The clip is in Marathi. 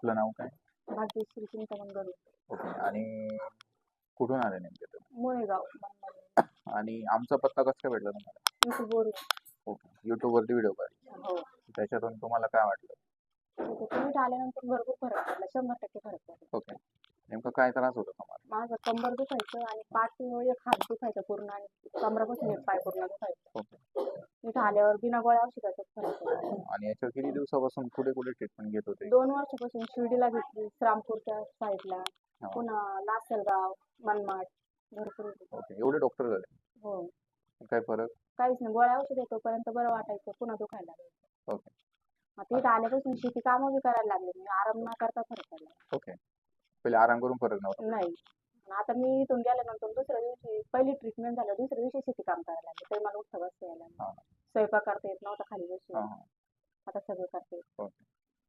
आपलं नाव काय? भाग्यश्री चिंतामण गरुड ओके. आणि कुठून आले नेमके तुम्ही? मुळेगाव मनमाड. आणि आमचा पत्ता कसा काय भेटला तुम्हाला? इथे बोरी ओके. युट्यूबवरती व्हिडिओ पाहिजे. हो. त्याच्यातून तुम्हाला काय वाटलं? तिथे तुम्ही आल्यानंतर भरपूर फरक पडला. शंभर टक्के फरक पडला. ओके. काय त्रास होता तुम्हाला माझं कंबर दुखायचं आणि पाठ एक हात दुखायचा पूर्ण आणि कमरापासून एक पाय पूर्ण दुखायचं. इथं आल्यावर बिना गोळ्या औषधाचा फरक पडला आणि याच्या किती दिवसापासून कुठे कुठे ट्रीटमेंट घेत होते? दोन वर्षापासून शिर्डीला घेतली श्रामपूरच्या साईडला. पुन्हा लासलगाव मनमाड भरपूर होते. ओके. एवढे डॉक्टर झाले? हो. काय फरक? काहीच नाही. गोळ्या औषध येतोपर्यंत बरं वाटायचं पुन्हा दुखायला लागायचं ओके. आल्यापासून शेती कामं बी करायला लागले मी आराम न करता फरक पडला. ओके. पहिले आराम करून फरक नव्हता नाही. आता मी इथून गेल्यानंतर दुसऱ्या दिवशी पहिली ट्रीटमेंट झालं दुसऱ्या दिवशी शेती काम करायला लागले. तरी मला उठता बसता यायला हा. स्वयंपाक करता येत नव्हता खाली हा, बसून. हा. आता सगळं करता येत. ओके